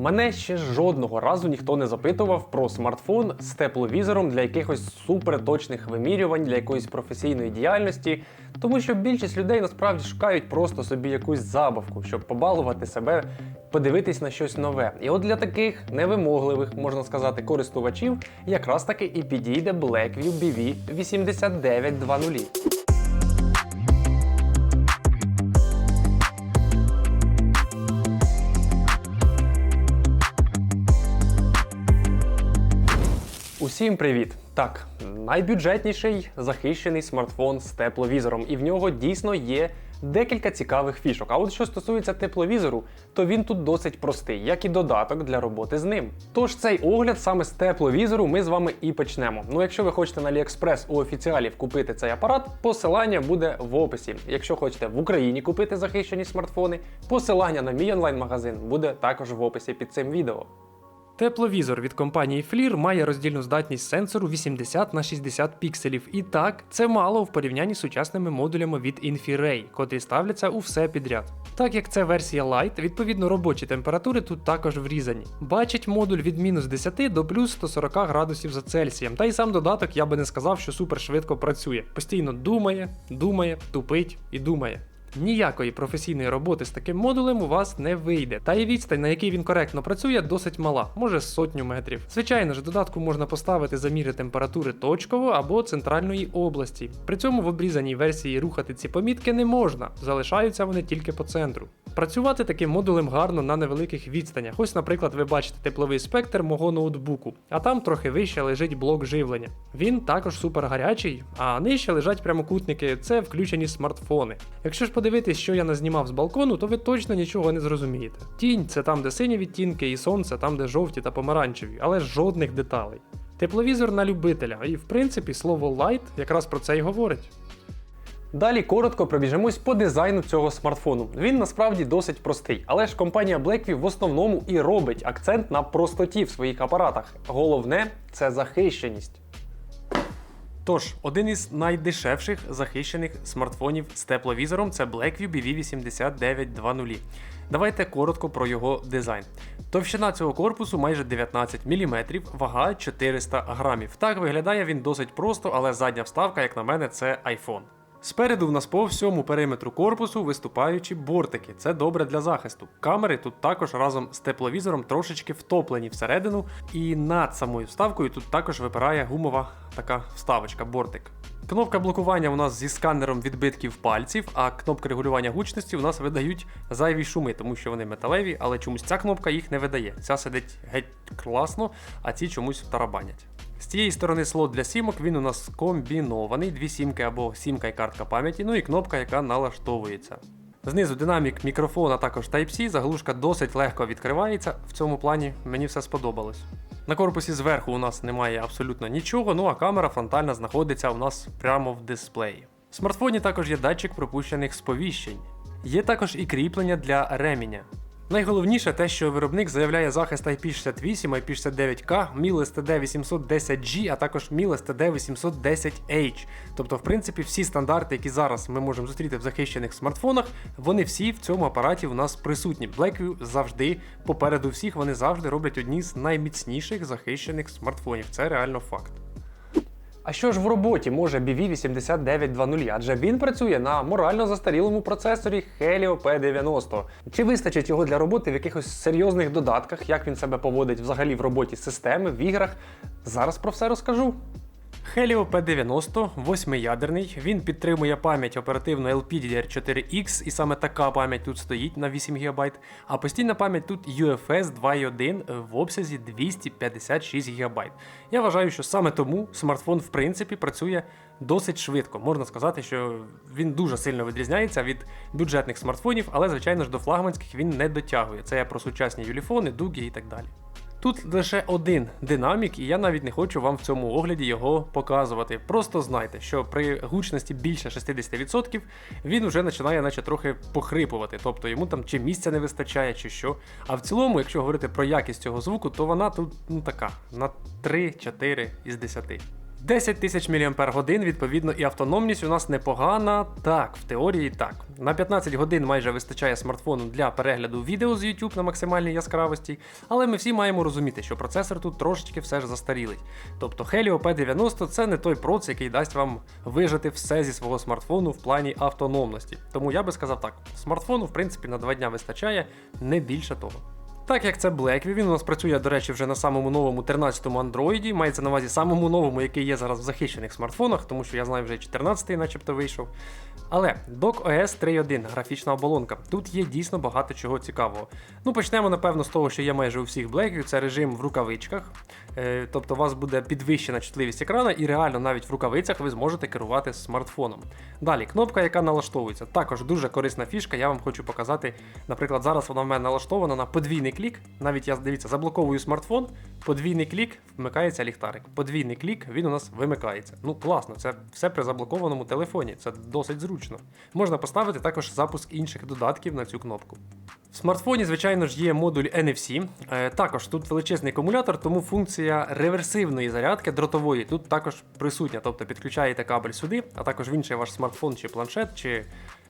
Мене ще жодного разу ніхто не запитував про смартфон з тепловізором для якихось суперточних вимірювань, для якоїсь професійної діяльності, тому що більшість людей насправді шукають просто собі якусь забавку, щоб побалувати себе, подивитись на щось нове. І от для таких невимогливих, можна сказати, користувачів якраз таки і підійде Blackview BV 8920. Усім привіт! Так, найбюджетніший захищений смартфон з тепловізором, і в нього дійсно є декілька цікавих фішок. А от що стосується тепловізору, то він тут досить простий, як і додаток для роботи з ним. Тож цей огляд саме з тепловізору ми з вами і почнемо. Ну, якщо ви хочете на AliExpress у офіціалів купити цей апарат, посилання буде в описі. Якщо хочете в Україні купити захищені смартфони, посилання на мій онлайн-магазин буде також в описі під цим відео. Тепловізор від компанії FLIR має роздільну здатність сенсору 80 на 60 пікселів. І так, це мало в порівнянні з сучасними модулями від InfiRay, котрі ставляться у все підряд. Так як це версія Lite, відповідно робочі температури тут також врізані. Бачить модуль від мінус 10 до плюс 140 градусів за Цельсієм. Та й сам додаток я би не сказав, що супер швидко працює. Постійно думає, думає, тупить і думає. Ніякої професійної роботи з таким модулем у вас не вийде. Та і відстань, на якій він коректно працює, досить мала, може сотню метрів. Звичайно ж, додатку можна поставити заміри температури точково або центральної області. При цьому в обрізаній версії рухати ці помітки не можна, залишаються вони тільки по центру. Працювати таким модулем гарно на невеликих відстанях. Ось, наприклад, ви бачите тепловий спектр мого ноутбуку, а там трохи вище лежить блок живлення. Він також супер гарячий, а нижче лежать прямокутники це включені смартфони. Якщо ж подивитись, що я назнімав з балкону, то ви точно нічого не зрозумієте. Тінь це там, де сині відтінки, і сонце там, де жовті та помаранчеві, але жодних деталей. Тепловізор на любителя, і в принципі слово light якраз про це й говорить. Далі коротко пробіжимось по дизайну цього смартфону. Він насправді досить простий, але ж компанія Blackview в основному і робить акцент на простоті в своїх апаратах. Головне це захищеність. Тож, один із найдешевших захищених смартфонів з тепловізором це Blackview BV8920. Давайте коротко про його дизайн. Товщина цього корпусу майже 19 мм, вага 400 грамів. Так виглядає він досить просто, але задня вставка, як на мене, це iPhone. Спереду в нас по всьому периметру корпусу виступаючі бортики. Це добре для захисту. Камери тут також разом з тепловізором трошечки втоплені всередину, і над самою вставкою тут також випирає гумова така вставочка, бортик. Кнопка блокування у нас зі сканером відбитків пальців, а кнопки регулювання гучності у нас видають зайві шуми, тому що вони металеві, але чомусь ця кнопка їх не видає. Ця сидить геть класно, а ці чомусь тарабанять. З цієї сторони слот для сімок він у нас комбінований, дві сімки або сімка і картка пам'яті, ну і кнопка, яка налаштовується. Знизу динамік мікрофон, а також Type-C, заглушка досить легко відкривається. В цьому плані мені все сподобалось. На корпусі зверху у нас немає абсолютно нічого, ну а камера фронтальна знаходиться у нас прямо в дисплеї. В смартфоні також є датчик пропущених сповіщень. Є також і кріплення для реміння. Найголовніше те, що виробник заявляє захист IP68, IP69K, MIL STD 810G, а також MIL STD 810H. Тобто, в принципі, всі стандарти, які зараз ми можемо зустріти в захищених смартфонах, вони всі в цьому апараті у нас присутні. Blackview завжди попереду всіх, вони завжди роблять одні з найміцніших захищених смартфонів. Це реально факт. А що ж в роботі може BV8920, адже він працює на морально застарілому процесорі Helio P90. Чи вистачить його для роботи в якихось серйозних додатках, як він себе поводить взагалі в роботі системи, в іграх? Зараз про все розкажу. Helio P90 восьмиядерний, він підтримує пам'ять оперативно LPDDR4X, і саме така пам'ять тут стоїть на 8 ГБ, а постійна пам'ять тут UFS 2.1 в обсязі 256 ГБ. Я вважаю, що саме тому смартфон в принципі працює досить швидко. Можна сказати, що він дуже сильно відрізняється від бюджетних смартфонів, але, звичайно ж, до флагманських він не дотягує. Це я про сучасні юліфони, дуги і так далі. Тут лише один динамік, і я навіть не хочу вам в цьому огляді його показувати. Просто знайте, що при гучності більше 60% він вже починає наче трохи похрипувати, тобто йому там чи місця не вистачає, чи що. А в цілому, якщо говорити про якість цього звуку, то вона тут ну така на 3-4 із 10. 10 тисяч мАч, відповідно, і автономність у нас непогана. Так, в теорії так. На 15 годин майже вистачає смартфону для перегляду відео з YouTube на максимальній яскравості, але ми всі маємо розуміти, що процесор тут трошечки все ж застарілий. Тобто Helio P90 це не той проц, який дасть вам вижити все зі свого смартфону в плані автономності. Тому я би сказав так: смартфону, в принципі, на 2 дня вистачає, не більше того. Так як це Blackview, він у нас працює, до речі, вже на самому новому 13-му Android, мається на увазі самому новому, який є зараз в захищених смартфонах, тому що я знаю, вже 14-й начебто вийшов. Але DocOS 3.1, графічна оболонка. Тут є дійсно багато чого цікавого. Ну, почнемо, напевно, з того, що є майже у всіх Blackview, це режим в рукавичках. Е, тобто у вас буде підвищена чутливість екрана, і реально навіть в рукавицях ви зможете керувати смартфоном. Далі, кнопка, яка налаштовується. Також дуже корисна фішка, я вам хочу показати. Наприклад, зараз вона в мене налаштована на подвійний клік. Навіть я дивіться, заблоковую смартфон, подвійний клік, вмикається ліхтарик. Подвійний клік, він у нас вимикається. Ну, класно, це все при заблокованому телефоні, це досить зручно. Можна поставити також запуск інших додатків на цю кнопку. В смартфоні, звичайно ж, є модуль NFC. Е, також тут величезний акумулятор, тому функція реверсивної зарядки дротової тут також присутня. Тобто підключаєте кабель сюди, а також в інший ваш смартфон чи планшет, чи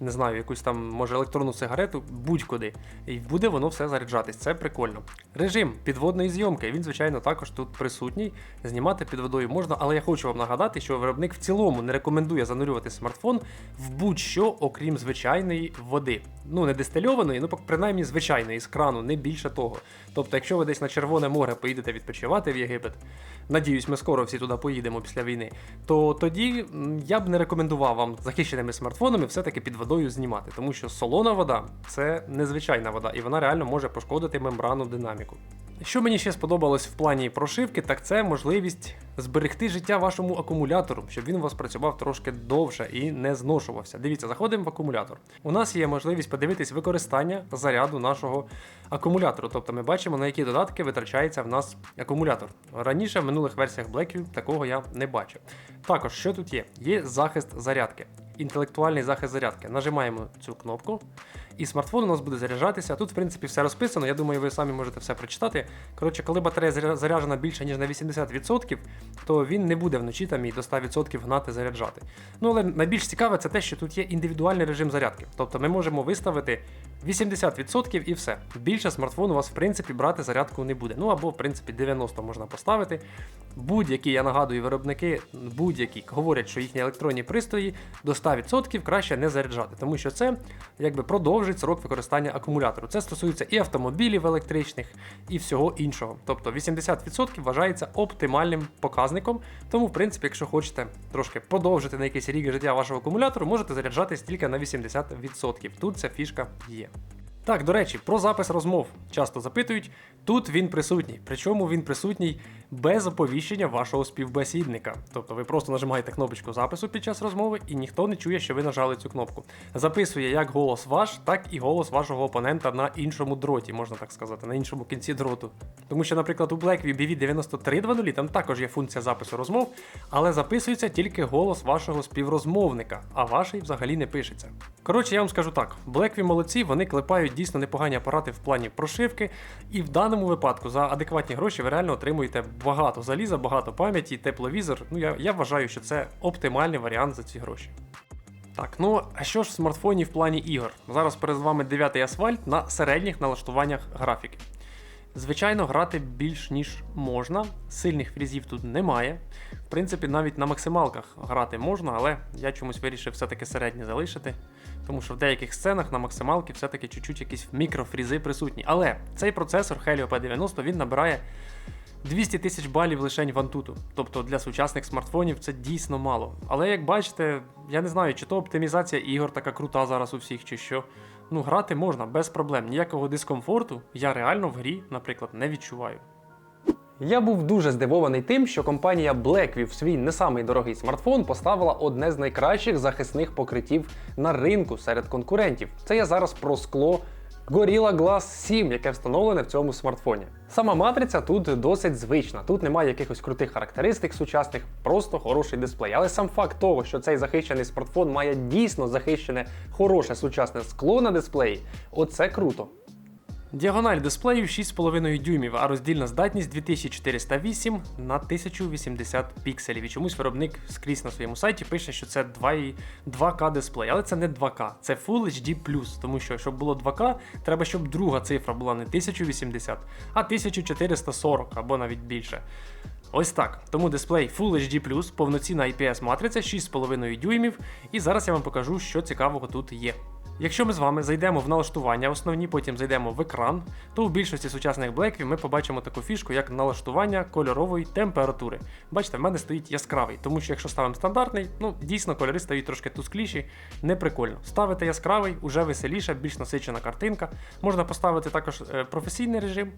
не знаю, якусь там, може, електронну сигарету, будь-куди. І буде воно все заряджатись. Це прикольно. Режим підводної зйомки, він, звичайно, також тут присутній. Знімати під водою можна, але я хочу вам нагадати, що виробник в цілому не рекомендує занурювати смартфон в будь-що, окрім звичайної води. Ну, не дистильованої, ну принаймні звичайної з крану, не більше того. Тобто, якщо ви десь на Червоне море поїдете відпочивати в Єгипет, надіюсь, ми скоро всі туди поїдемо після війни, то тоді я б не рекомендував вам захищеними смартфонами все-таки під водою знімати, тому що солона вода це незвичайна вода, і вона реально може пошкодити мембрану динаміку. Що мені ще сподобалось в плані прошивки, так це можливість зберегти життя вашому акумулятору, щоб він у вас працював трошки довше і не зношувався. Дивіться, заходимо в акумулятор. У нас є можливість подивитись використання заряду нашого акумулятору. Тобто ми бачимо, на які додатки витрачається в нас акумулятор. Раніше в минулих версіях Blackview такого я не бачив. Також, що тут є? Є захист зарядки. Інтелектуальний захист зарядки. Нажимаємо цю кнопку, і смартфон у нас буде заряджатися. Тут, в принципі, все розписано. Я думаю, ви самі можете все прочитати. Коротше, коли батарея заряджена більше, ніж на 80%, то він не буде вночі там і до 100% гнати заряджати. Ну, але найбільш цікаве це те, що тут є індивідуальний режим зарядки. Тобто ми можемо виставити 80% і все. Більше смартфон у вас, в принципі, брати зарядку не буде. Ну або, в принципі, 90 можна поставити. Будь-які, я нагадую, виробники, будь-які говорять, що їхні електронні пристрої до 100% краще не заряджати, тому що це якби продовжить срок використання акумулятору. Це стосується і автомобілів електричних, і всього іншого. Тобто 80% вважається оптимальним показником. Тому, в принципі, якщо хочете трошки подовжити на якийсь рік життя вашого акумулятору, можете заряджатись тільки на 80%. Тут ця фішка є. Так, до речі, про запис розмов часто запитують. Тут він присутній, причому він присутній без оповіщення вашого співбесідника. Тобто ви просто нажимаєте кнопочку запису під час розмови, і ніхто не чує, що ви нажали цю кнопку. Записує як голос ваш, так і голос вашого опонента на іншому дроті, можна так сказати, на іншому кінці дроту. Тому що, наприклад, у Blackview BV9320 там також є функція запису розмов, але записується тільки голос вашого співрозмовника, а ваший взагалі не пишеться. Коротше, я вам скажу так: Blackview молодці, вони клепають дійсно непогані апарати в плані прошивки, і в даному випадку за адекватні гроші ви реально отримуєте багато заліза, багато пам'яті, тепловізор. Ну я, я вважаю, що це оптимальний варіант за ці гроші. Так, ну а що ж в смартфоні в плані ігор? Зараз перед вами 9 асфальт на середніх налаштуваннях графіки. Звичайно, грати більш ніж можна, сильних фрізів тут немає. В принципі, навіть на максималках грати можна, але я чомусь вирішив все-таки середні залишити. Тому що в деяких сценах на максималки все-таки чуть-чуть якісь мікрофрізи присутні. Але цей процесор Helio P90 він набирає 200 тисяч балів лише в Antutu. Тобто для сучасних смартфонів це дійсно мало. Але як бачите, я не знаю, чи то оптимізація ігор така крута зараз у всіх, чи що. Ну, грати можна без проблем. Ніякого дискомфорту я реально в грі, наприклад, не відчуваю. Я був дуже здивований тим, що компанія Blackview в свій не самий дорогий смартфон поставила одне з найкращих захисних покриттів на ринку серед конкурентів. Це я зараз про скло Gorilla Glass 7, яке встановлене в цьому смартфоні. Сама матриця тут досить звична, тут немає якихось крутих характеристик сучасних, просто хороший дисплей. Але сам факт того, що цей захищений смартфон має дійсно захищене хороше сучасне скло на дисплеї, оце круто. Діагональ дисплею 6,5 дюймів, а роздільна здатність 2408 на 1080 пікселів. І чомусь виробник скрізь на своєму сайті пише, що це 2,2 2К дисплей, але це не 2К, це Full HD+, тому що щоб було 2К, треба, щоб друга цифра була не 1080, а 1440 або навіть більше. Ось так. Тому дисплей Full HD+, повноцінна IPS матриця 6,5 дюймів, і зараз я вам покажу, що цікавого тут є. Якщо ми з вами зайдемо в налаштування основні, потім зайдемо в екран, то у більшості сучасних блеків ми побачимо таку фішку, як налаштування кольорової температури. Бачите, в мене стоїть яскравий, тому що якщо ставимо стандартний, ну дійсно кольори стають трошки тускліші, неприкольно. Ставити яскравий, уже веселіше, більш насичена картинка. Можна поставити також е, професійний режим,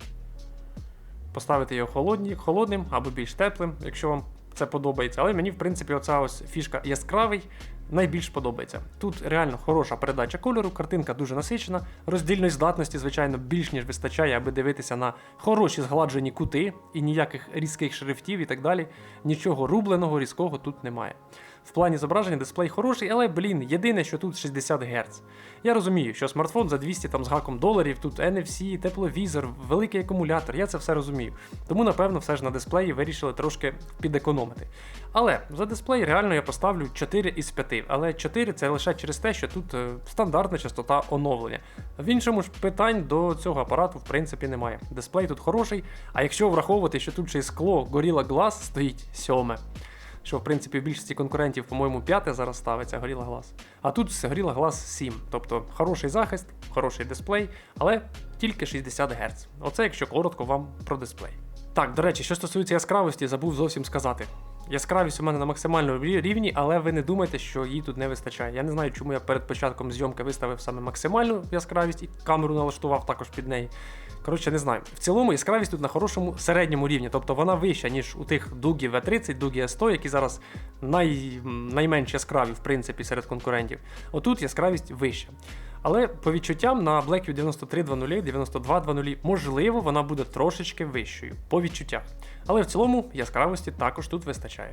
поставити його холодні, холодним або більш теплим, якщо вам це подобається. Але мені, в принципі, оця ось фішка яскравий найбільш подобається. Тут реально хороша передача кольору, картинка дуже насичена, роздільної здатності, звичайно, більш ніж вистачає, аби дивитися на хороші згладжені кути і ніяких різких шрифтів і так далі. Нічого рубленого, різкого тут немає. В плані зображення дисплей хороший, але, блін, єдине, що тут 60 Гц. Я розумію, що смартфон за 200 там з гаком доларів, тут NFC, тепловізор, великий акумулятор, я це все розумію. Тому, напевно, все ж на дисплеї вирішили трошки підекономити. Але за дисплей реально я поставлю 4 із 5. Але 4 це лише через те, що тут е, стандартна частота оновлення. В іншому ж питань до цього апарату в принципі немає. Дисплей тут хороший, а якщо враховувати, що тут ще й скло Gorilla Glass стоїть сьоме що в принципі в більшості конкурентів, по-моєму, п'яте зараз ставиться Gorilla Glass. А тут Gorilla Glass 7. Тобто хороший захист, хороший дисплей, але тільки 60 Гц. Оце якщо коротко вам про дисплей. Так, до речі, що стосується яскравості, забув зовсім сказати. Яскравість у мене на максимальному рівні, але ви не думайте, що її тут не вистачає. Я не знаю, чому я перед початком зйомки виставив саме максимальну яскравість і камеру налаштував також під неї. Коротше, не знаю. В цілому яскравість тут на хорошому середньому рівні, тобто вона вища, ніж у тих Дугі V30, Дугі S100, які зараз най... найменш яскраві, в принципі, серед конкурентів. Отут яскравість вища. Але по відчуттям на Blackview 9320, 9220, можливо, вона буде трошечки вищою. По відчуттях. Але в цілому яскравості також тут вистачає.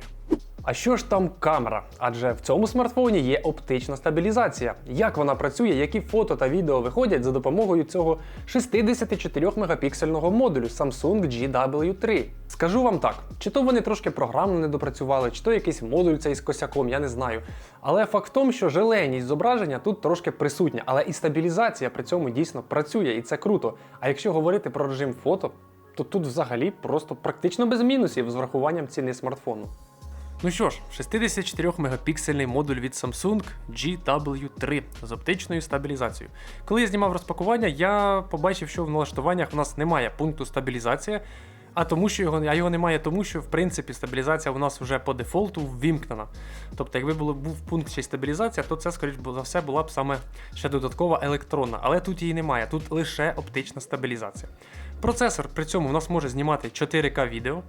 А що ж там камера? Адже в цьому смартфоні є оптична стабілізація. Як вона працює, які фото та відео виходять за допомогою цього 64 мегапіксельного модулю Samsung GW3? Скажу вам так, чи то вони трошки програмно не допрацювали, чи то якийсь модуль цей з косяком, я не знаю. Але факт в тому, що желейність зображення тут трошки присутня, але і стабілізація при цьому дійсно працює, і це круто. А якщо говорити про режим фото, то тут взагалі просто практично без мінусів з врахуванням ціни смартфону. Ну що ж, 64 мегапіксельний модуль від Samsung GW3 з оптичною стабілізацією. Коли я знімав розпакування, я побачив, що в налаштуваннях в нас немає пункту стабілізація. А тому, що його, а його немає, тому що в принципі стабілізація у нас вже по дефолту ввімкнена. Тобто, якби було, був пункт ще й стабілізація, то це, скоріш за все, була б саме ще додаткова електронна. Але тут її немає, тут лише оптична стабілізація. Процесор при цьому у нас може знімати 4К відео.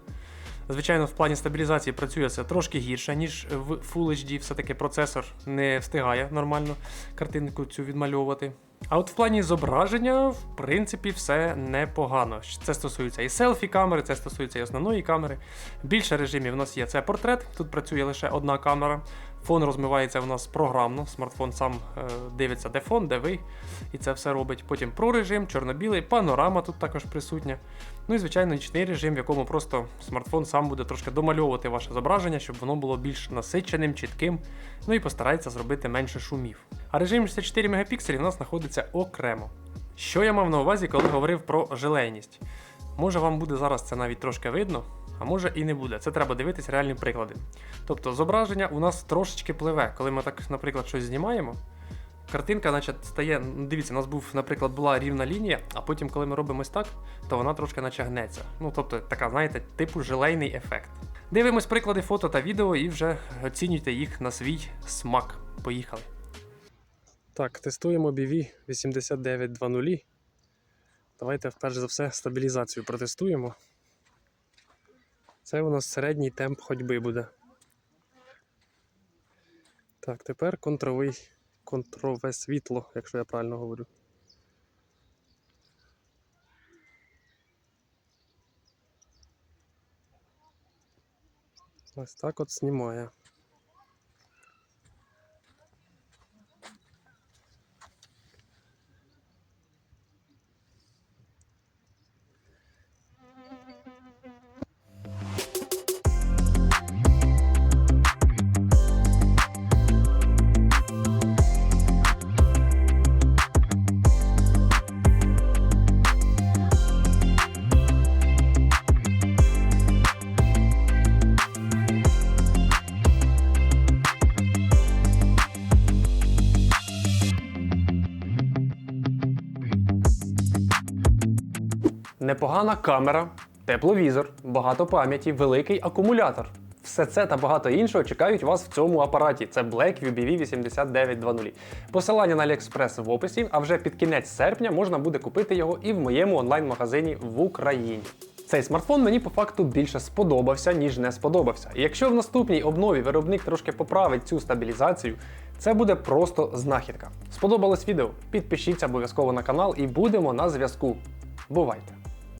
Звичайно, в плані стабілізації працює це трошки гірше, ніж в Full HD. Все-таки процесор не встигає нормально картинку цю відмальовувати. А от в плані зображення, в принципі, все непогано. Це стосується і селфі камери, це стосується і основної камери. Більше режимів у нас є це портрет. Тут працює лише одна камера. Фон розмивається у нас програмно. Смартфон сам е, дивиться, де фон, де ви, і це все робить. Потім про режим, чорно-білий, панорама тут також присутня. Ну і звичайно, нічний режим, в якому просто смартфон сам буде трошки домальовувати ваше зображення, щоб воно було більш насиченим, чітким. Ну і постарається зробити менше шумів. А режим 64 мегапікселів у нас знаходиться окремо. Що я мав на увазі, коли говорив про желейність? Може вам буде зараз це навіть трошки видно, а може і не буде. Це треба дивитись реальні приклади. Тобто зображення у нас трошечки пливе. Коли ми так, наприклад, щось знімаємо, картинка, наче стає. Ну, дивіться, у нас був, наприклад, була рівна лінія, а потім, коли ми робимо ось так, то вона трошки наче гнеться. Ну, тобто, така, знаєте, типу желейний ефект. Дивимось приклади фото та відео і вже оцінюйте їх на свій смак. Поїхали. Так, тестуємо BV 8920. Давайте перш за все стабілізацію протестуємо. Це у нас середній темп ходьби буде. Так, тепер контровий, контрове світло, якщо я правильно говорю. Ось так от знімає. Непогана камера, тепловізор, багато пам'яті, великий акумулятор. Все це та багато іншого чекають вас в цьому апараті. Це Black UBV 8920. Посилання на AliExpress в описі, а вже під кінець серпня можна буде купити його і в моєму онлайн-магазині в Україні. Цей смартфон мені по факту більше сподобався, ніж не сподобався. І якщо в наступній обнові виробник трошки поправить цю стабілізацію, це буде просто знахідка. Сподобалось відео? Підпишіться обов'язково на канал і будемо на зв'язку. Бувайте!